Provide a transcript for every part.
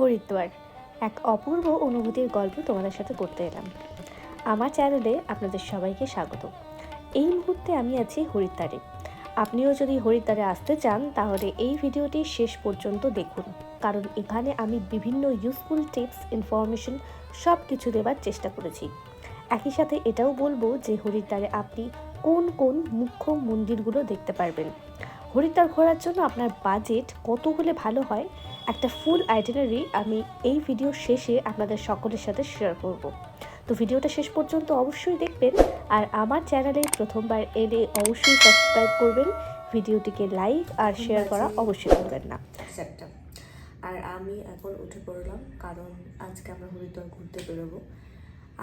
হরিদ্বার। এক অপূর্ব অনুভূতির গল্প তোমাদের সাথে করতে এলাম। আমার চ্যানেলে আপনাদের সবাইকে স্বাগত। এই মুহূর্তে আমি আছি হরিদ্বারে। আপনিও যদি হরিদ্বারে আসতে চান, তাহলে এই ভিডিওটি শেষ পর্যন্ত দেখুন। কারণ এখানে আমি বিভিন্ন ইউজফুল টিপস ইনফরমেশন সব কিছু দেওয়ার চেষ্টা করেছি। একই সাথে এটাও বলব যে হরিদ্বারে আপনি কোন কোন মুখ্য মন্দিরগুলো দেখতে পারবেন। হরিদ্বার ঘোরার জন্য আপনার বাজেট কত হলে ভালো হয় একটা ফুল আইটেনারি আমি এই ভিডিও শেষে আপনাদের সকলের সাথে শেয়ার করব। তো ভিডিওটা শেষ পর্যন্ত অবশ্যই দেখবেন, আর আমার চ্যানেলে প্রথমবার এলে অবশ্যই সাবস্ক্রাইব করবেন ভিডিওটিকে লাইক আর শেয়ার করা অবশ্যই করবেন না। আর আমি এখন উঠে পড়লাম, কারণ আজকে আমরা হরিদ্বার ঘুরতে বেরোবো।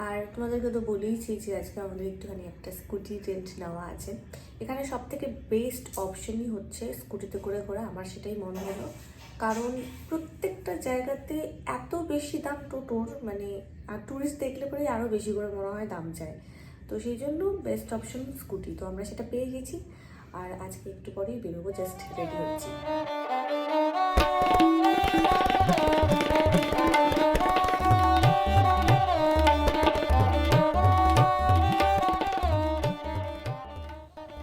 আর তোমাদেরকে তো বলেইছি যে আজকে আমাদের একটুখানি একটা স্কুটি রেন্ট নেওয়া আছে। এখানে সব থেকে বেস্ট অপশনই হচ্ছে স্কুটিতে করে ঘোরা, আমার সেটাই মনে হলো। কারণ প্রত্যেকটা জায়গাতে এত বেশি দাম টোটোর মানে আর ট্যুরিস্ট দেখলে পরে আরও বেশি করে মনে হয় দাম চায়। তো সেই জন্য বেস্ট অপশন স্কুটি তো আমরা সেটা পেয়ে গেছি। আর আজকে একটু পরেই বেরোবো জাস্ট রেডি হচ্ছি।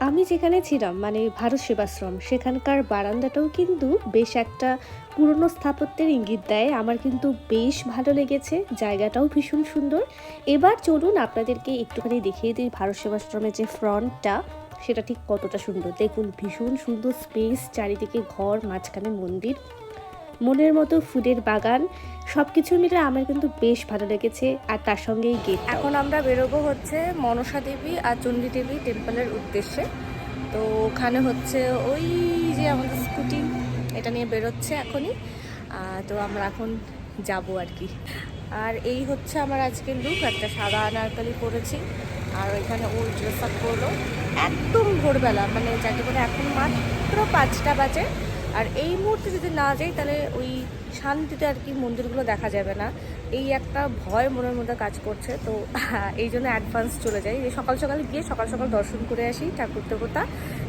আমি যেখানে ছিলাম মানে ভারত সেবাশ্রম, সেখানকার বারান্দাটাও কিন্তু বেশ একটা পুরনো স্থাপত্যের ইঙ্গিত দেয়। আমার কিন্তু বেশ ভালো লেগেছে, জায়গাটাও ভীষণ সুন্দর। এবার চলুন আপনাদেরকে একটুখানি দেখিয়ে দিই ভারত সেবাশ্রমের যে ফ্রন্টটা, সেটা ঠিক কতটা সুন্দর। দেখুন, ভীষণ সুন্দর স্পেস চারিদিকে ঘর, মাঝখানে মন্দির। মনের মতো ফুলের বাগান সব কিছু মিলে আমার কিন্তু বেশ ভালো লেগেছে আর তার সঙ্গে এই গেট এখন আমরা বেরোবো হচ্ছে মনসা দেবী আর চণ্ডী দেবী টেম্পলের উদ্দেশ্যে। তো ওখানে হচ্ছে ওই যে আমাদের স্কুটি, এটা নিয়ে বেরোচ্ছে এখনই। তো আমরা এখন যাব আর কি। আর এই হচ্ছে আমার আজকে লুক একটা সাদা আনারকালি পরেছি। আর ওইখানে ও ড্রেস আপ করল। একদম ভোরবেলা মানে যাকে বলে এখন মাত্র পাঁচটা বাজে। আর এই মুহূর্তে যদি না যাই, তাহলে ওই শান্তিতে আর কি মন্দিরগুলো দেখা যাবে না। এই একটা ভয় মনের মধ্যে কাজ করছে। তো এই জন্য অ্যাডভান্স চলে যাই। যে সকাল সকাল গিয়ে সকাল সকাল দর্শন করে আসি ঠাকুর দেবতা।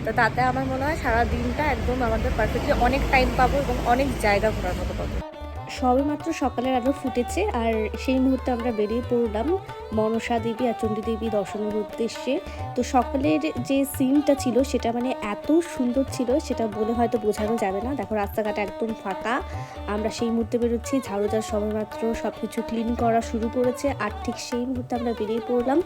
তো তাতে আমার মনে হয় সারা দিনটা একদম আমাদের পারফেক্টলি অনেক টাইম পাবো এবং অনেক জায়গা ঘোরার মতো পাবো। সবেমাত্র সকালের আলো ফুটেছে আর সেই মুহূর্তে আমরা বেরিয়ে পড়লাম মনসা দেবী আর চণ্ডী দেবী দর্শনের উদ্দেশ্যে তো সকালের যে সিনটা ছিল সেটা মানে এত সুন্দর ছিল সেটা বলে হয়তো বোঝানো যাবে না। দেখো, রাস্তাঘাট একদম ফাঁকা। আমরা সেই মুহূর্তে বেরোচ্ছি, ঝাড়ুদার সবেমাত্র সব কিছু ক্লিন করা শুরু করেছে আর ঠিক সেই মুহূর্তে আমরা বেরিয়ে পড়লাম।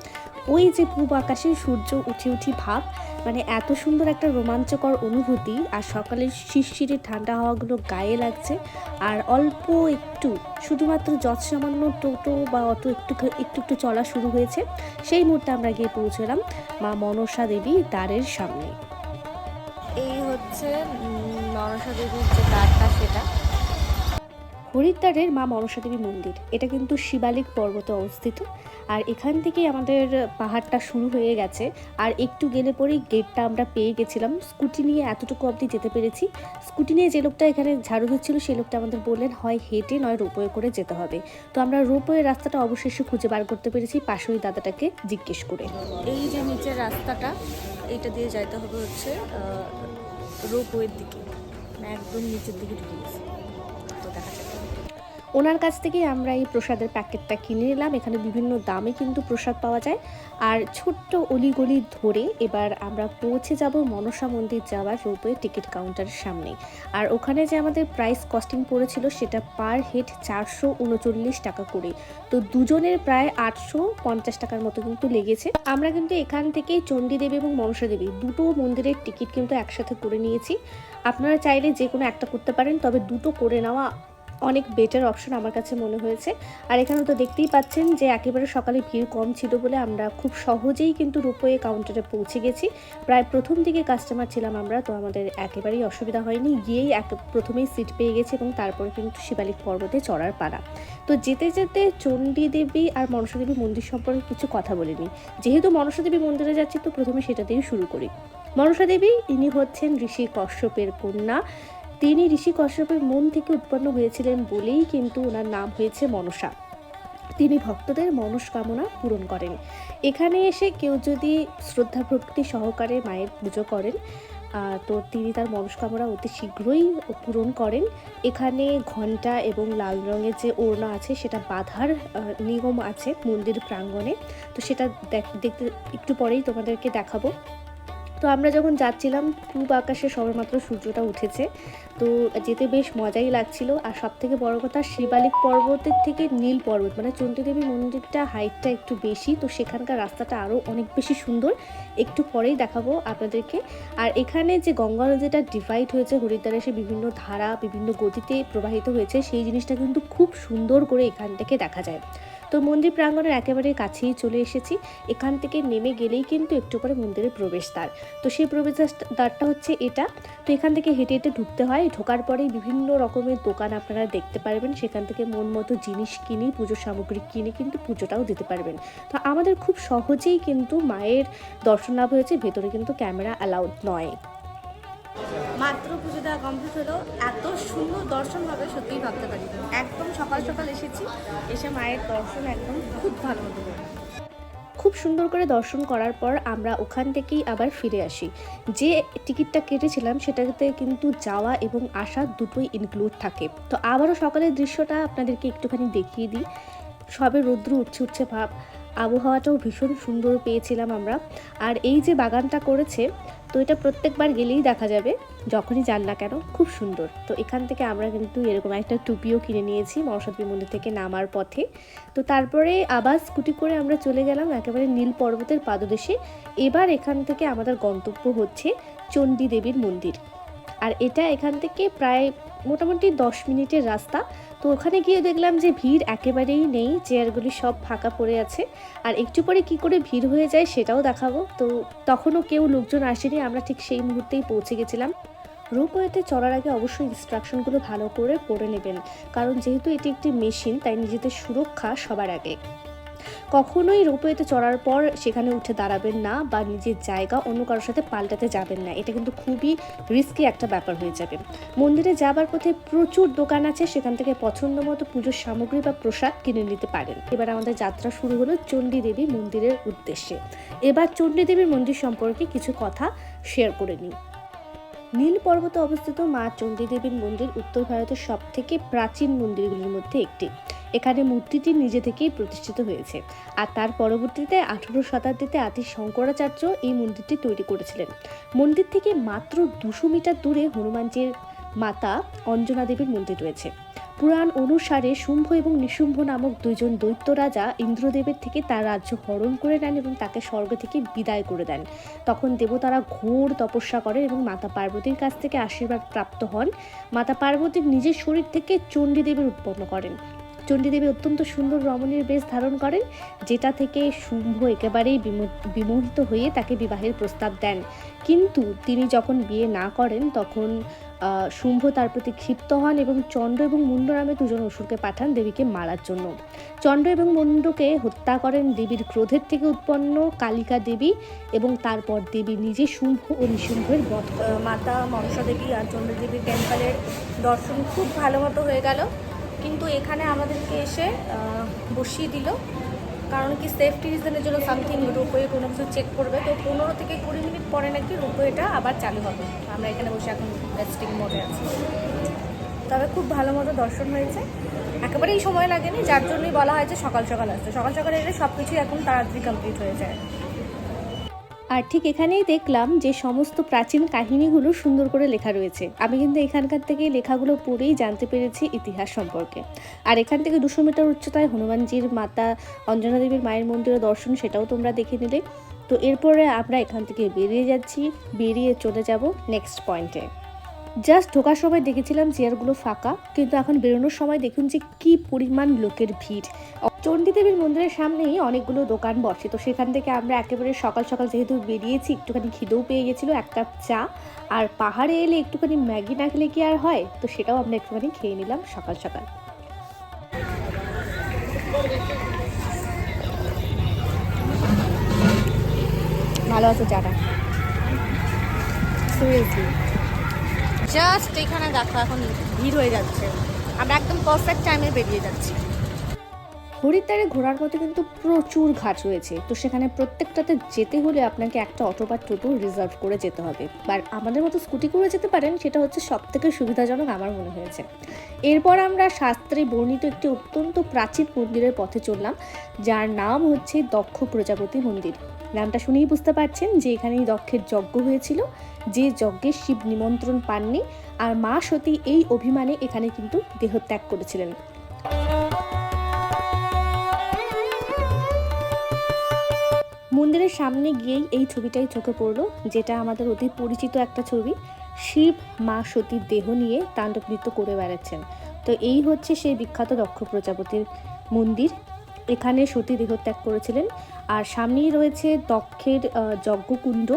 ওই যে পূব আকাশে সূর্য উঠে উঠি ভাব মানে এত সুন্দর একটা রোমাঞ্চকর অনুভূতি আর সকালের শিরশিরে ঠান্ডা হাওয়াগুলো গায়ে লাগছে। আর অল্প একটু, শুধুমাত্র যত সামান্য টোটো বা অটো একটু একটু একটু চলা শুরু হয়েছে। সেই মুহূর্তে আমরা গিয়ে পৌঁছলাম মা মনসা দেবী দ্বারের সামনে। এই হচ্ছে মনসা দেবীর যে দ্বারটা সেটা হরিদ্বারের মা মনসা দেবী মন্দির। এটা কিন্তু শিবালিক পর্বতে অবস্থিত। আর এখান থেকেই আমাদের পাহাড়টা শুরু হয়ে গেছে। আর একটু গেলে পরেই গেটটা আমরা পেয়ে গেছিলাম। স্কুটি নিয়ে এতটুকু অবধি যেতে পেরেছি। স্কুটি নিয়ে যে লোকটা এখানে ঝাড়ু দিচ্ছিল সেই লোকটা আমাদের বললেন, হয় হেঁটে, নয় রোপওয়ে করে যেতে হবে। তো আমরা রোপওয়ে রাস্তাটা অবশেষে খুঁজে বার করতে পেরেছি। পাশে দাদাটাকে জিজ্ঞেস করে। এই যে নিচের রাস্তাটা, এইটা দিয়ে যাইতে হবে হচ্ছে রোপওয়ের দিকে। মানে একদম নিচের দিকে ঢুকে ওনার কাছ থেকেই আমরা এই প্রসাদের প্যাকেটটা কিনে নিলাম। এখানে বিভিন্ন দামে কিন্তু প্রসাদ পাওয়া যায়। আর ছোট্ট অলিগলি ধরে এবার আমরা পৌঁছে যাব মনসা মন্দির যাওয়ার রোপওয়ে টিকিট কাউন্টারের সামনে আর ওখানে যে আমাদের প্রাইস কস্টিং পড়েছিল সেটা পার হেড চারশো উনচল্লিশ টাকা করে। তো দুজনের প্রায় আটশো পঞ্চাশ টাকার মতো কিন্তু লেগেছে। আমরা কিন্তু এখান থেকেই চণ্ডী দেবী এবং মনসা দেবী দুটো মন্দিরের টিকিট কিন্তু একসাথে করে নিয়েছি। আপনারা চাইলে যে কোনো একটা করতে পারেন, তবে দুটো করে নেওয়া অনেক বেটার অপশন আমার কাছে মনে হয়েছে। আর এখানে তো দেখতেই পাচ্ছেন যে একেবারে সকালে ভিড় কম ছিল বলে আমরা খুব সহজেই কিন্তু রূপয়ে কাউন্টারে পৌঁছে গেছি। প্রায় প্রথম দিকে কাস্টমার ছিলাম আমরা, তো আমাদের একেবারেই অসুবিধা হয়নি। গিয়েই এক প্রথমেই সিট পেয়ে গেছি এবং তারপরে কিন্তু শিবালিক পর্বতে চড়ার পাড়া তো যেতে যেতে চণ্ডী দেবী আর মনসা দেবী মন্দির সম্পর্কে কিছু কথা বলিনি। যেহেতু মনসা দেবী মন্দিরে যাচ্ছি, তো প্রথমে সেটা দিয়েই শুরু করি। মনসা দেবী, ইনি হচ্ছেন ঋষি কশ্যপের কন্যা। তিনি ঋষি কশ্যপের মন থেকে উৎপন্ন হয়েছিলেন বলেই কিন্তু ওনার নাম হয়েছে মনসা। তিনি ভক্তদের মনস্কামনা পূরণ করেন। এখানে এসে কেউ যদি শ্রদ্ধা ভক্তি সহকারে মায়ের পুজো করেন তো তিনি তার মনস্কামনা অতি শীঘ্রই পূরণ করেন। এখানে ঘণ্টা এবং লাল রঙের যে ওড়না আছে, সেটা বাঁধার নিয়ম আছে মন্দির প্রাঙ্গণে। তো সেটা দেখ- দেখতে একটু পরেই তোমাদেরকে দেখাবো। তো আমরা যখন যাচ্ছিলাম পূব আকাশে সবেমাত্র সূর্যটা উঠেছে। তো যেতে বেশ মজাই লাগছিল। আর সব থেকে বড় কথা, শিবালিক পর্বতের থেকে নীল পর্বত মানে চণ্ডীদেবী মন্দিরটা হাইটটা একটু বেশি। তো সেখানকার রাস্তাটা আরও অনেক বেশি সুন্দর। একটু পরেই দেখাবো আপনাদেরকে। আর এখানে যে গঙ্গা নদীটা ডিভাইড হয়েছে হরিদ্বারে এসে বিভিন্ন ধারা, বিভিন্ন গতিতে প্রবাহিত হয়েছে, সেই জিনিসটা কিন্তু খুব সুন্দর করে এখান থেকে দেখা যায়। তো মন্দির প্রাঙ্গণের একেবারে কাছেই চলে এসেছি। এখান থেকে নেমে গেলেই কিন্তু একটু পরে মন্দিরের প্রবেশদ্বার। তো সেই প্রবেশ দ্বারটা হচ্ছে এটা। তো এখান থেকে হেঁটে হেঁটে ঢুকতে হয়। ঢোকার পরেই বিভিন্ন রকমের দোকান আপনারা দেখতে পারবেন। সেখান থেকে মন মতো জিনিস কিনে, পুজোর সামগ্রী কিনে কিন্তু পুজোটাও দিতে পারবেন। তো আমাদের খুব সহজেই কিন্তু মায়ের দর্শন লাভ হয়েছে। ভেতরে কিন্তু ক্যামেরা অ্যালাউড নয়। মাত্র পুজো দেওয়া কমপ্লিট হলো। এত সুন্দর দর্শন হবে, সত্যিই ভাবতে পারি একদম সকাল সকাল এসেছি, এসে মায়ের দর্শন একদম খুব ভালো মতো করে খুব সুন্দর করে দর্শন করার পর আমরা ওখান থেকেই আবার ফিরে আসি। যে টিকিটটা কেটেছিলাম, সেটাতে কিন্তু যাওয়া এবং আসা দুটোই ইনক্লুড থাকে। তো আবারও সকালের দৃশ্যটা আপনাদেরকে একটুখানি দেখিয়ে দিই। সবে রৌদ্র উঠছে উঠছে ভাব। আবহাওয়াটাও ভীষণ সুন্দর পেয়েছিলাম আমরা। আর এই যে বাগানটা করেছে তো এটা প্রত্যেকবার গেলেই দেখা যাবে, যখনই যান না কেন, খুব সুন্দর। তো এখান থেকে আমরা কিন্তু এরকম একটা টুপিও কিনে নিয়েছি মনসাদেবী মন্দির থেকে নামার পথে। তো তারপরে আবার স্কুটি করে আমরা চলে গেলাম একেবারে নীল পর্বতের পাদদেশে। এবার এখান থেকে আমাদের গন্তব্য হচ্ছে চণ্ডী দেবীর মন্দির। আর এটা এখান থেকে প্রায় মোটামুটি দশ মিনিটের রাস্তা। তো ওখানে গিয়ে দেখলাম যে ভিড় একেবারেই নেই, চেয়ারগুলি সব ফাঁকা পড়ে আছে। আর একটু পরে কি করে ভিড় হয়ে যায় সেটাও দেখাবো। তো তখনও কেউ লোকজন আসেনি, আমরা ঠিক সেই মুহূর্তেই পৌঁছে গেছিলাম। রোপওয়েতে চলার আগে অবশ্যই ইনস্ট্রাকশনগুলো ভালো করে পড়ে নেবেন। কারণ যেহেতু এটি একটি মেশিন তাই নিজেদের সুরক্ষা সবার আগে। কখনোই রোপওয়েতে চড়ার পর সেখানে উঠে দাঁড়াবেন না বা নিজের জায়গা অন্য কারোর সাথে পাল্টাতে যাবেন না। এটা কিন্তু খুবই রিস্কি একটা ব্যাপার হয়ে যাবে। মন্দিরে যাবার পথে প্রচুর দোকান আছে, সেখান থেকে পছন্দ মতো পুজোর সামগ্রী বা প্রসাদ কিনে নিতে পারেন। এবার আমাদের যাত্রা শুরু হলো চণ্ডী দেবী মন্দিরের উদ্দেশ্যে। এবার চণ্ডী দেবীর মন্দির সম্পর্কে কিছু কথা শেয়ার করে নিই। নীল পর্বতে অবস্থিত মা চণ্ডী দেবীর মন্দির উত্তর ভারতের সবথেকে প্রাচীন মন্দিরগুলির মধ্যে একটি। এখানে মূর্তিটি নিজে থেকেই প্রতিষ্ঠিত হয়েছে। আর তার পরবর্তীতে আঠারো শতাব্দীতে আদি শঙ্করাচার্য এই মন্দিরটি তৈরি করেছিলেন। মন্দির থেকে মাত্র দুশো মিটার দূরে হনুমানজির মাতা অঞ্জনা দেবীর মন্দির রয়েছে। পুরাণ অনুসারে শুম্ভ এবং নিশুম্ভ নামক দুইজন দৈত্য রাজা ইন্দ্রদেবের থেকে তার রাজ্য হরণ করে নেন এবং তাকে স্বর্গ থেকে বিদায় করে দেন। তখন দেবতারা ঘোর তপস্যা করেন এবং মাতা পার্বতীর কাছ থেকে আশীর্বাদ প্রাপ্ত হন। মাতা পার্বতীর নিজের শরীর থেকে চণ্ডী দেবীর উৎপন্ন করেন। চণ্ডী দেবী অত্যন্ত সুন্দর রমণীর বেশ ধারণ করেন, যেটা থেকে শুম্ভ একেবারেই বিমো- বিমোহিত হয়ে তাকে বিবাহের প্রস্তাব দেন। কিন্তু তিনি যখন বিয়ে না করেন, তখন শুম্ভ তার প্রতি ক্ষিপ্ত হন এবং চণ্ড এবং মুন্ড নামে দুজন অসুরকে পাঠান দেবীকে মারার জন্য। চণ্ড এবং মুন্ডকে হত্যা করেন দেবীর ক্রোধের থেকে উৎপন্ন কালিকা দেবী এবং তারপর দেবী নিজে শুম্ভ ও নিশুম্ভের বধ মাতা মনসা দেবী আর চন্দ্রদেবীর টেম্পলের দর্শন খুব ভালো মতো হয়ে গেল। কিন্তু এখানে আমাদেরকে এসে বসিয়ে দিল। কারণ কি সেফটি রিজনের জন্য সামথিং রোপওয়ে কোনো কিছু চেক করবে। তো পনেরো থেকে কুড়ি মিনিট পরে নাকি রোপওয়েটা আবার চালু হবে। আমরা এখানে বসে এখন রেস্টিং মোডে আছি। তবে খুব ভালো মতো দর্শন হয়েছে। একেবারেই সময় লাগেনি, যার জন্যই বলা হয়েছে সকাল সকাল আসতে সকাল সকাল এলে সব কিছুই এখন তাড়াতাড়ি কমপ্লিট হয়ে যায়। আর ঠিক এখানেই দেখলাম যে সমস্ত প্রাচীন কাহিনীগুলো সুন্দর করে লেখা রয়েছে। আমি কিন্তু এখানকার থেকে লেখাগুলো পড়েই জানতে পেরেছি ইতিহাস সম্পর্কে। আর এখান থেকে দুশো মিটার উচ্চতায় হনুমানজির মাতা অঞ্জনা দেবীর মায়ের মন্দিরের দর্শন সেটাও তোমরা দেখে নিলে। তো এরপরে আমরা এখান থেকে বেরিয়ে যাচ্ছি, বেরিয়ে চলে যাব নেক্সট পয়েন্টে জাস্ট ঢোকার সময় দেখেছিলাম চেয়ারগুলো ফাঁকা, কিন্তু এখন বেরোনোর সময় দেখুন যে কি পরিমাণ লোকের ভিড়। চণ্ডী দেবীর মন্দিরের সামনেই অনেকগুলো দোকান বসে তো সেখান থেকে আমরা একেবারে সকাল সকাল যেহেতু বেরিয়েছি, একটুখানি খিদেও পেয়ে গেছিল, এক কাপ চা। আর পাহাড়ে এলে একটুখানি ম্যাগি না খেলে কি আর হয়? তো সেটাও আমরা একটুখানি খেয়ে নিলাম সকাল সকাল। ভালো আছে, চাটা? জাস্ট এখানে দেখো এখন ভিড় হয়ে যাচ্ছে। আমরা একদম পারফেক্ট টাইমে বেরিয়ে যাচ্ছি। হরিদ্বারে ঘোরার মতো কিন্তু প্রচুর ঘাট রয়েছে। তো সেখানে প্রত্যেকটাতে যেতে হলে আপনাকে একটা অটো বা টোটো রিজার্ভ করে যেতে হবে। আর আমাদের মতো স্কুটি করে যেতে পারেন, সেটা হচ্ছে সব থেকে সুবিধাজনক আমার মনে হয়েছে। এরপর আমরা শাস্ত্রে বর্ণিত একটি অত্যন্ত প্রাচীন মন্দিরের পথে চললাম, যার নাম হচ্ছে দক্ষ প্রজাপতি মন্দির। নামটা শুনেই বুঝতে পারছেন যে এখানেই দক্ষের যজ্ঞ হয়েছিল। যে যজ্ঞে শিব নিমন্ত্রণ পাননি, আর মা সতী এই অভিমানে এখানে কিন্তু দেহত্যাগ করেছিলেন। মন্দিরের সামনে গিয়েই এই ছবিটাই চোখে পড়ল, যেটা আমাদের অতি পরিচিত একটা ছবি। শিব, মা সতীর দেহ নিয়ে তাণ্ডব নৃত্য করে বেড়াচ্ছেন। তো এই হচ্ছে সেই বিখ্যাত দক্ষ প্রজাপতির মন্দির। এখানে সতী দেহত্যাগ করেছিলেন। আর সামনেই রয়েছে দক্ষের যজ্ঞকুণ্ড।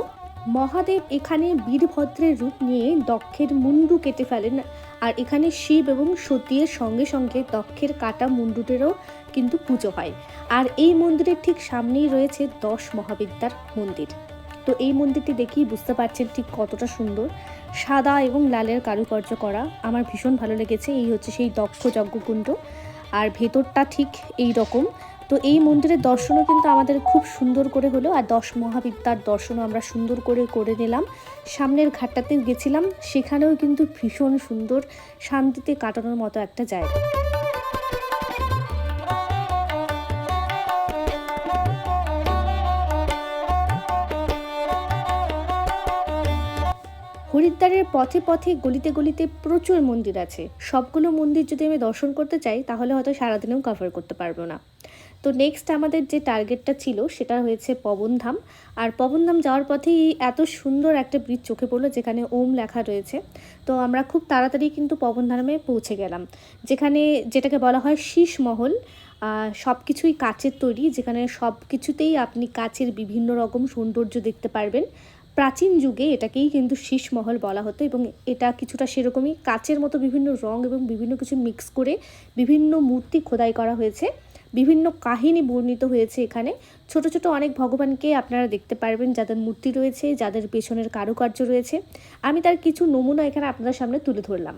মহাদেব এখানে বীরভদ্রের রূপ নিয়ে দক্ষের মুন্ডু কেটে ফেলেন। আর এখানে শিব এবং সতীর সঙ্গে সঙ্গে দক্ষের কাটা মুন্ডুটেরও কিন্তু পুজো হয়। আর এই মন্দিরের ঠিক সামনেই রয়েছে দশ মহাবিদ্যার মন্দির। তো এই মন্দিরটি দেখেই বুঝতে পারছেন ঠিক কতটা সুন্দর। সাদা এবং লালের কারুকার্য করা। আমার ভীষণ ভালো লেগেছে। এই হচ্ছে সেই দক্ষ যজ্ঞকুণ্ড। আর ভেতরটা ঠিক এই রকম। তো এই মন্দিরের দর্শনও কিন্তু আমাদের খুব সুন্দর করে হলো, আর দশ মহাবিদ্যার দর্শনও আমরা সুন্দর করে করে নিলাম। সামনের ঘাটটাতেও গেছিলাম, সেখানেও কিন্তু ভীষণ সুন্দর শান্তিতে কাটানোর মতো একটা জায়গা। হরিদ্বারের পথে পথে, গলিতে গলিতে প্রচুর মন্দির আছে। সবগুলো মন্দির যদি আমি দর্শন করতে চাই, তাহলে হয়তো সারাদিনেও কভার করতে পারব না। তো নেক্সট আমাদের যে টার্গেটটা ছিল সেটা হয়েছে পবনধাম। আর পবনধাম যাওয়ার পথেই এত সুন্দর একটা ব্রিজ চোখে পড়ল যেখানে ওম লেখা রয়েছে। তো আমরা খুব তাড়াতাড়ি কিন্তু পবনধামে পৌঁছে গেলাম। যেখানে যেটাকে বলা হয় শীষ মহল সব কিছুই কাচের তৈরি, যেখানে সব কিছুতেই আপনি কাচের বিভিন্ন রকম সৌন্দর্য দেখতে পারবেন। প্রাচীন যুগে এটাকেই কিন্তু শীষমহল বলা হতো এবং এটা কিছুটা সেরকমই কাচের মতো বিভিন্ন রং এবং বিভিন্ন কিছু মিক্স করে বিভিন্ন মূর্তি খোদাই করা হয়েছে। বিভিন্ন কাহিনী বর্ণিত হয়েছে এখানে। ছোট ছোট অনেক ভগবানকে আপনারা দেখতে পারবেন, যাদের মূর্তি রয়েছে, যাদের পেছনের কারুকার্য রয়েছে। আমি তার কিছু নমুনা এখানে আপনাদের সামনে তুলে ধরলাম।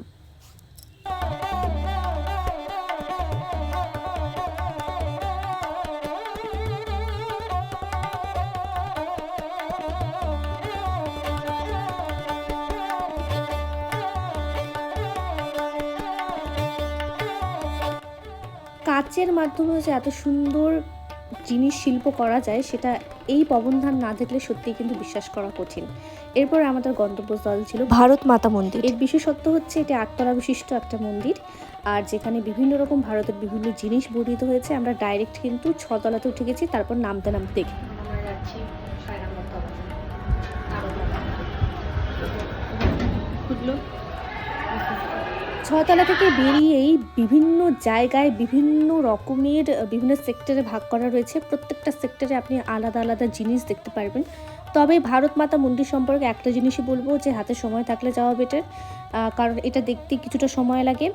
কাচের মাধ্যমে যে এত সুন্দর জিনিস শিল্প করা যায় সেটা এই পবনধান না দেখলে সত্যি কিন্তু বিশ্বাস করা কঠিন। এরপর আমাদের গন্তব্যস্থল ছিল ভারত মাতা মন্দির। এর বিশেষত্ব হচ্ছে এটি আটতলা বিশিষ্ট একটা মন্দির আর যেখানে বিভিন্ন রকম ভারতের বিভিন্ন জিনিস বর্ণিত হয়েছে আমরা ডাইরেক্ট কিন্তু ছতলাতে উঠে গেছি তারপর নামতে নামতে দেখি। আমরা যাচ্ছি ছতলা থেকে বেরিয়েই বিভিন্ন জায়গায় বিভিন্ন রকমের বিভিন্ন সেক্টরে ভাগ করা রয়েছে। প্রত্যেকটা সেক্টরে আপনি আলাদা আলাদা জিনিস দেখতে পারবেন। তবে ভারত মাতা মন্দির সম্পর্কে একটা জিনিসই বলব যে, হাতে সময় থাকলে যাওয়া বেটার কারণ এটা দেখতে কিছুটা সময় লাগে।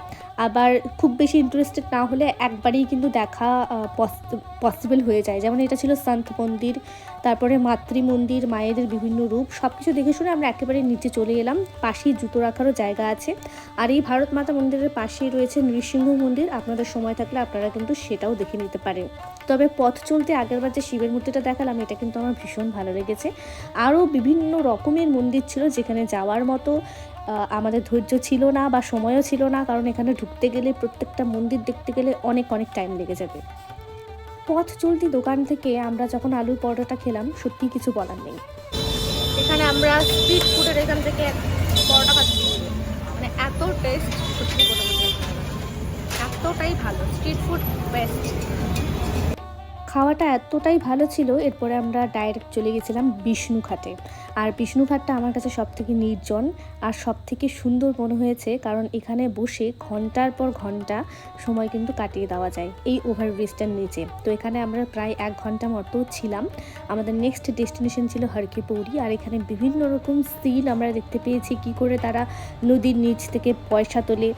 আবার খুব বেশি ইন্টারেস্টেড না হলে একবারেই কিন্তু দেখা পসিবল হয়ে যায়। যেমন এটা ছিল সন্ত মন্দির, তারপরে মাতৃ মন্দির, মায়েদের বিভিন্ন রূপ সব কিছু দেখে শুনে আমরা একেবারে নিচে চলে এলাম। পাশেই জুতো রাখারও জায়গা আছে। আর এই ভারত মাতা মন্দিরের পাশেই রয়েছে নৃসিংহ মন্দির। আপনাদের সময় থাকলে আপনারা কিন্তু সেটাও দেখে নিতে পারেন। তবে পথ চলতে আগেরবার যে শিবের মূর্তিটা দেখালাম, এটা কিন্তু আমার ভীষণ ভালো লেগেছে। আরও বিভিন্ন রকমের মন্দির ছিল যেখানে যাওয়ার মতো। আমাদের ধৈর্য ছিল না বা সময়ও ছিল না, কারণ এখানে ঢুকতে গেলে প্রত্যেকটা মন্দির দেখতে গেলে অনেক অনেক টাইম লেগে যাবে। পথ চলতি দোকান থেকে আমরা যখন আলুর পরোটাটা খেলাম, সত্যি কিছু বলার নেই। এখানে আমরা স্ট্রিট ফুডের এখান থেকে পরোটা খাচ্ছি মানে এত টেস্ট সত্যি এতটাই ভালো স্ট্রিট ফুড বেস্ট খাওয়াটা এতটাই ভালো ছিল, এরপরে আমরা ডাইরেক্ট চলে গেছিলাম বিষ্ণুঘাটে আর বিষ্ণুঘাটটা আমার কাছে সব থেকে নির্জন আর সব থেকে সুন্দর মনে হয়েছে কারণ এখানে বসে ঘণ্টার পর ঘণ্টা সময় কিন্তু কাটিয়ে দেওয়া যায় এই ওভারব্রিজটার নিচে। তো এখানে আমরা প্রায় এক ঘণ্টা মতো ছিলাম। আমাদের নেক্সট ডেস্টিনেশন ছিল হরকি পৌরি আর এখানে বিভিন্ন রকম সিন আমরা দেখতে পেয়েছি, কি করে তারা নদীর নিচ থেকে পয়সা তোলে।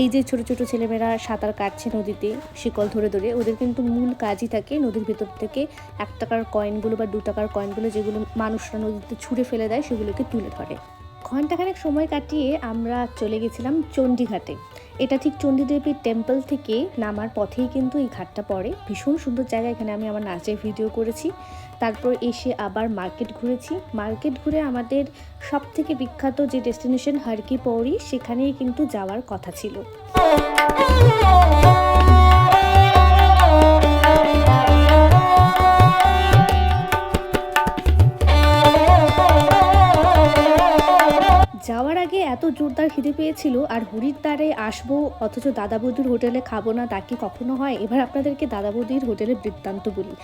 এই যে ছোট ছোট ছেলেমেয়েরা সাঁতার কাটছে নদীতে, শিকল ধরে ধরে, ওদের কিন্তু মূল কাজই থাকে নদীর ভেতর থেকে এক টাকার কয়েনগুলো বা দু টাকার কয়েনগুলো যেগুলো মানুষরা নদীতে ছুঁড়ে ফেলে দেয়, সেগুলোকে তুলে ধরে। ঘন্টাখানেক সময় কাটিয়ে আমরা চলে গেছিলাম চণ্ডীঘাটে। এটা ঠিক চণ্ডীদেবীর টেম্পল থেকে নামার পথেই কিন্তু এই ঘাটটা পড়ে। ভীষণ সুন্দর জায়গা, এখানে আমি আমার নাচের ভিডিও করেছি। তারপর এসে আবার মার্কেট ঘুরেছি। মার্কেট ঘুরে আমাদের সব থেকে বিখ্যাত যে ডেস্টিনেশন হারকি পৌরি, সেখানেই কিন্তু যাওয়ার কথা ছিল। এত জোরদার খিদে পেয়েছিল আর হরির দ্বারে আসব অথচ দাদা বৌদির হোটেলে খাব না তা কি কখনো হয়? এবার আপনাদেরকে দাদা বৌদির হোটেলের বৃত্তান্ত বলি।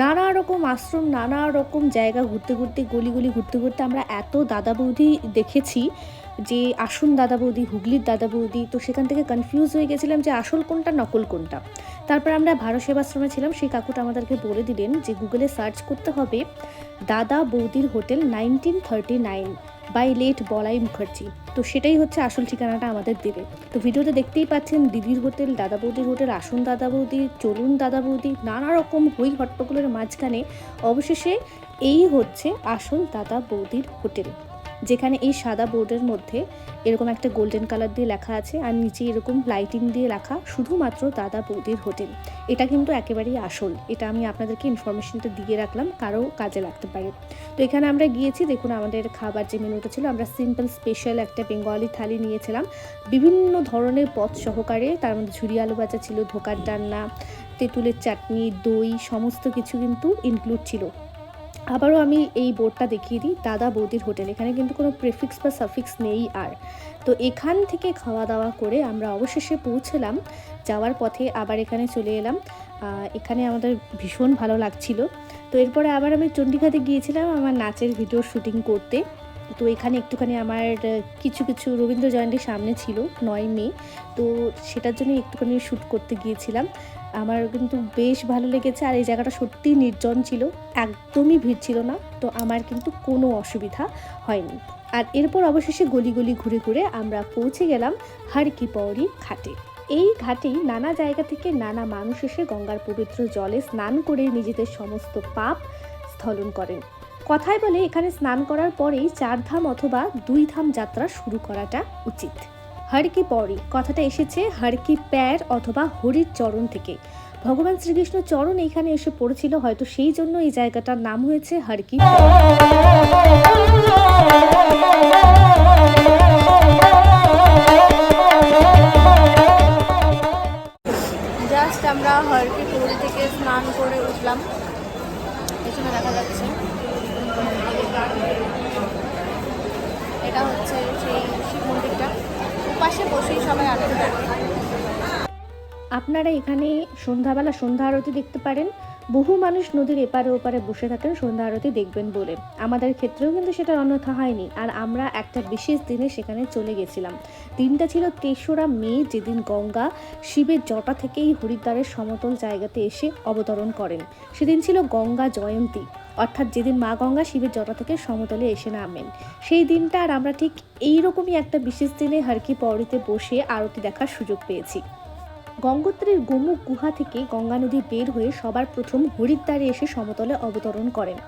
নানা রকম আশ্রম, নানা রকম জায়গা ঘুরতে ঘুরতে, গলি গলি ঘুরতে ঘুরতে আমরা এত দাদা বৌদি দেখেছি যে আসুন দাদা বৌদি হুগলির দাদা বৌদি তো সেখান থেকে কনফিউজ হয়ে গেছিলাম যে আসল কোনটা, নকল কোনটা। তারপর আমরা ভারত সেবাশ্রমে ছিলাম, সেই কাকুটা আমাদেরকে বলে দিলেন যে গুগলে সার্চ করতে হবে দাদা বৌদির hotel nineteen thirty nine by late Balai Mukherjee. তো সেটাই হচ্ছে আসল ঠিকানাটা আমাদের দেবে। তো ভিডিওতে দেখতেই পাচ্ছেন দিদির হোটেল, দাদা বৌদির হোটেল, আসুন দাদা বৌদি, চলুন দাদা বৌদি, নানা রকম হই হট্টগোলের মাঝখানে অবশেষে এই হচ্ছে আসল দাদা বৌদির হোটেল। যেখানে এই সাদা বোর্ডের মধ্যে এরকম একটা গোল্ডেন কালার দিয়ে লেখা আছে আর নিচে এরকম লাইটিং দিয়ে লেখা শুধুমাত্র দাদা বৌদির হোটেল। এটা কিন্তু একেবারেই আসল। এটা আমি আপনাদেরকে ইনফরমেশনটা দিয়ে রাখলাম, কারও কাজে লাগতে পারে। তো এখানে আমরা গিয়েছি, দেখুন আমাদের খাবার যে মেনুটা ছিল, আমরা সিম্পল স্পেশাল একটা বেঙ্গলি থালি নিয়েছিলাম। বিভিন্ন ধরনের পথ সহকারে তার মধ্যে ঝুরি আলু ভাজা ছিল, ধোকার ডান্না তেঁতুলের চাটনি, দই, সমস্ত কিছু কিন্তু ইনক্লুড ছিল। আবারও আমি এই বোর্ডটা দেখিয়ে দিই, দাদা বৌদির হোটেল। এখানে কিন্তু কোনো প্রেফিক্স বা সাফিক্স নেই আর। তো এখান থেকে খাওয়া দাওয়া করে আমরা অবশেষে পৌঁছলাম। যাওয়ার পথে আবার এখানে চলে এলাম। এখানে আমাদের ভীষণ ভালো লাগছিল। তো এরপরে আবার আমি চণ্ডীঘাটে গিয়েছিলাম আমার নাচের ভিডিও শুটিং করতে। তো এখানে একটুখানি আমার কিছু কিছু রবীন্দ্র জয়ন্তীর সামনে ছিল, নয় মে। তো সেটার জন্য একটুখানি শ্যুট করতে গিয়েছিলাম। আমার কিন্তু বেশ ভালো লেগেছে আর এই জায়গাটা সত্যিই নির্জন ছিল, একদমই ভিড় ছিল না, তো আমার কিন্তু কোনো অসুবিধা হয়নি। আর এরপর অবশেষে গলি গলি ঘুরে ঘুরে আমরা পৌঁছে গেলাম হারকি পৌরি ঘাটে। এই ঘাটেই নানা জায়গা থেকে নানা মানুষ এসে গঙ্গার পবিত্র জলে স্নান করে নিজেদের সমস্ত পাপ স্থলন করেন। কথায় বলে এখানে স্নান করার পরেই চার ধাম অথবা দুই ধাম যাত্রা শুরু করাটা উচিত। হরকি পরি কথাটা এসেছে হরকি প্যার অথবা হরির চরণ থেকে। ভগবান শ্রীকৃষ্ণ চরণ এখানে এসে পড়েছিল, হয়তো সেই জন্য এই জায়গাটার নাম হয়েছে হরকি। জাস্ট আমরা হরকি পুরী থেকে স্নান করে উঠলাম। পেছনে দেখা যাচ্ছে। এটা হচ্ছে সেই শিব মন্দিরটা সবাই আনতে আপনারা এখানে সন্ধ্যাবেলা সন্ধ্যা আরতি দেখতে পারেন। বহু মানুষ নদীর এপারে ওপারে বসে থাকেন, সন্ধ্যা আরতি দেখবেন বলে। আমাদের ক্ষেত্রেও কিন্তু সেটা অন্যথা হয়নি। আর আমরা একটা বিশেষ দিনে সেখানে চলে গেছিলাম। দিনটা ছিল তেসরা মে, যেদিন গঙ্গা শিবের জটা থেকেই হরিদ্বারের সমতল জায়গাতে এসে অবতরণ করেন। সেদিন ছিল গঙ্গা জয়ন্তী। অর্থাৎ যেদিন মা গঙ্গা শিবের জটা থেকে সমতলে এসে নামেন, সেই দিনটা আর আমরা ঠিক এইরকমই একটা বিশেষ দিনে হারকি পৌরিতে বসে আরতি দেখার সুযোগ পেয়েছি। গঙ্গোত্রীর গোমুখ গুহা থেকে গঙ্গা নদী বের হয়ে সবার প্রথম হরিদ্বারে এসে সমতলে অবতরণ করেন।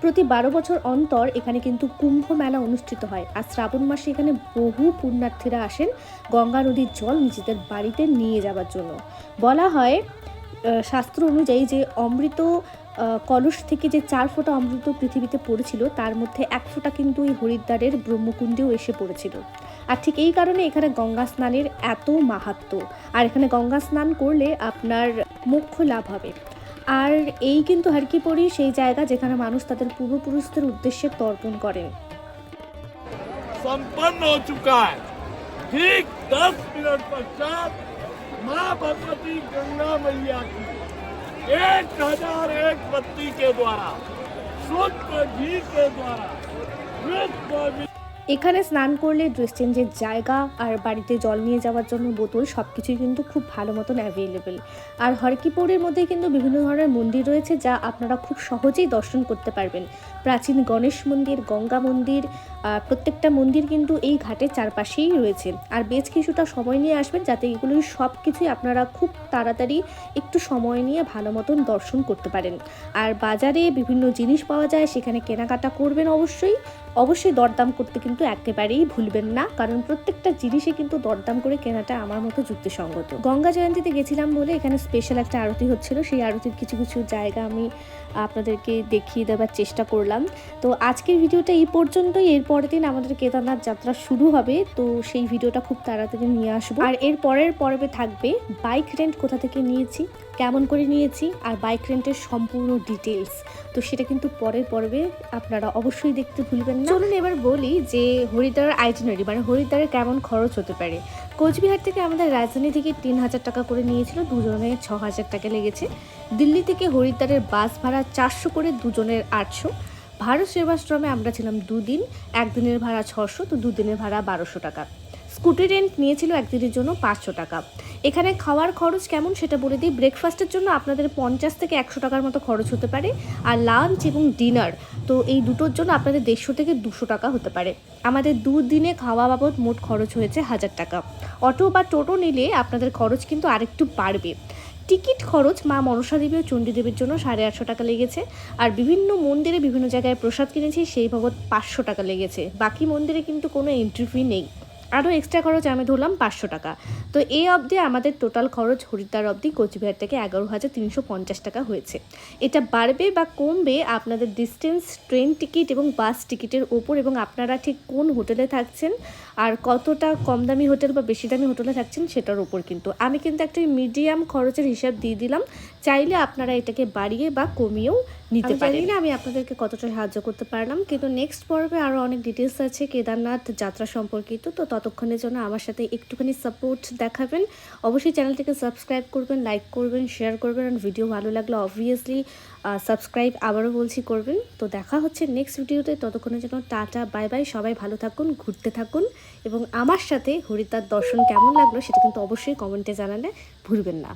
প্রতি বারো বছর অন্তর এখানে কিন্তু কুম্ভ মেলা অনুষ্ঠিত হয় আর শ্রাবণ মাসে এখানে বহু পুণ্যার্থীরা আসেন গঙ্গা নদীর জল নিজেদের বাড়িতে নিয়ে যাওয়ার জন্য। বলা হয় শাস্ত্র অনুযায়ী যে অমৃত কলস থেকে যে চার ফোঁটা অমৃত পৃথিবীতে পড়েছিল তার মধ্যে এক ফোঁটা কিন্তু এই হরিদ্বারের ব্রহ্মকুণ্ডেও এসে পড়েছিল আর ঠিক এই কারণে এখানে গঙ্গা স্নানের এত মাহাত্ম্য আর এখানে গঙ্গা স্নান করলে আপনার মোক্ষ লাভ হবে আর এই কিন্তু হারকিপরি সেই জায়গা যেখানে মানুষ তাদের পূর্বপুরুষদের উদ্দেশ্যে তর্পণ করেন संपन्न हो चुका है ठीक दस मिनट पश्चात माँ भगवती गंगा मैया की एक हज़ार एक बत्ती के द्वारा शुद्ध घी के द्वारा वि- এখানে স্নান করলে ড্রেস চেঞ্জের জায়গা আর বাড়িতে জল নিয়ে যাওয়ার জন্য বোতল সব কিছুই কিন্তু খুব ভালো মতন অ্যাভেলেবেল আর হরকিপৌরের মধ্যে কিন্তু বিভিন্ন ধরনের মন্দির রয়েছে যা আপনারা খুব সহজেই দর্শন করতে পারবেন। প্রাচীন গণেশ মন্দির, গঙ্গা মন্দির প্রত্যেকটা মন্দির কিন্তু এই ঘাটের চারপাশেই রয়েছে। আর বেশ কিছুটা সময় নিয়ে আসবেন যাতে এগুলোর সব কিছুই আপনারা খুব তাড়াতাড়ি একটু সময় নিয়ে ভালো মতন দর্শন করতে পারেন। আর বাজারে বিভিন্ন জিনিস পাওয়া যায়, সেখানে কেনাকাটা করবেন অবশ্যই। অবশ্যই দরদাম করতে কিন্তু একেবারেই ভুলবেন না, কারণ প্রত্যেকটা জিনিসে কিন্তু দরদাম করে কেনাটা আমার মতো যুক্তিসঙ্গত। গঙ্গা জয়ন্তীতে গেছিলাম বলে এখানে স্পেশাল একটা আরতি হচ্ছিল, সেই আরতির কিছু কিছু জায়গা আমি আপনাদেরকে দেখিয়ে দেওয়ার চেষ্টা করলাম। তো আজকের ভিডিওটা এই পর্যন্তই, এর পরের দিন আমাদের কেদারনাথ যাত্রা শুরু হবে, তো সেই ভিডিওটা খুব তাড়াতাড়ি নিয়ে আসব। আর এর পরের পর্বে থাকবে বাইক রেন্ট কোথা থেকে নিয়েছি? কেমন করে নিয়েছি আর বাইক রেন্টের সম্পূর্ণ ডিটেলস তো সেটা কিন্তু পরের পর্বে আপনারা অবশ্যই দেখতে ভুলবেন না। চলুন এবার বলি যে হরিদ্বারের আইটিনারি মানে হরিদ্বারে কেমন খরচ হতে পারে। কোচবিহার থেকে আমাদের রাজধানী থেকে তিন হাজার টাকা করে নিয়েছিল, দুজনে ছ হাজার টাকা লেগেছে। দিল্লি থেকে হরিদ্বারের বাস ভাড়া চারশো করে দুজনের আটশো। ভারত সেবাশ্রমে আমরা ছিলাম দুদিন, একদিনের ভাড়া ছশো, তো দুদিনের ভাড়া বারোশো টাকা। স্কুটি রেন্ট নিয়েছিল একদিনের জন্য পাঁচশো টাকা। এখানে খাওয়ার খরচ কেমন সেটা বলে দিই। ব্রেকফাস্টের জন্য আপনাদের পঞ্চাশ থেকে একশো টাকার মতো খরচ হতে পারে আর লাঞ্চ এবং ডিনার। তো এই দুটোর জন্য আপনাদের দেড়শো থেকে দুশো টাকা হতে পারে। আমাদের দুদিনে খাওয়া বাবদ মোট খরচ হয়েছে হাজার টাকা। অটো বা টোটো নিলে আপনাদের খরচ কিন্তু আরেকটু বাড়বে। টিকিট খরচ মা মনসা দেবী ও চণ্ডীদেবীর জন্য সাড়ে আটশো টাকা লেগেছে। আর বিভিন্ন মন্দিরে বিভিন্ন জায়গায় প্রসাদ কিনেছি, সেই বাবদ পাঁচশো টাকা লেগেছে। বাকি মন্দিরে কিন্তু কোনো এন্ট্রি ফি নেই। আরও এক্সট্রা খরচ আমি ধরলাম পাঁচশো টাকা। তো এই অবধি আমাদের টোটাল খরচ হরিদ্বার অবধি কোচবিহার থেকে এগারো হাজার তিনশো পঞ্চাশ টাকা হয়েছে। এটা বাড়বে বা কমবে আপনাদের ডিস্টেন্স ট্রেন টিকিট এবং বাস টিকিটের ওপর এবং আপনারা ঠিক কোন হোটেলে থাকছেন আর কতটা কম দামি হোটেল বা বেশি দামি হোটেলে থাকছেন সেটার ওপর কিন্তু। আমি কিন্তু একটা মিডিয়াম খরচের হিসাব দিয়ে দিলাম। চাইলে আপনারা এটাকে বাড়িয়ে বা কমিয়েও নিতে পারেন। না আমি আপনাদেরকে কতটা সাহায্য করতে পারলাম কিন্তু নেক্সট পর্বে আরও অনেক ডিটেলস আছে। কেদারনাথ যাত্রা সম্পর্কিত তো ততক্ষণের জন্য আমার সাথে একটুখানি সাপোর্ট দেখাবেন। অবশ্যই চ্যানেলটিকে সাবস্ক্রাইব করবেন লাইক করবেন শেয়ার করবেন আর ভিডিও ভালো লাগলে অবভিয়াসলি সাবস্ক্রাইব আবারও বলছি করবেন। তো দেখা হচ্ছে নেক্সট ভিডিওতে ততক্ষণের জন্য টাটা বাই বাই সবাই ভালো থাকুন ঘুরতে থাকুন এবং আমার সাথে হরিদ্বার দর্শন কেমন লাগল সেটা কিন্তু অবশ্যই কমেন্টে জানালে ভুলবেন না।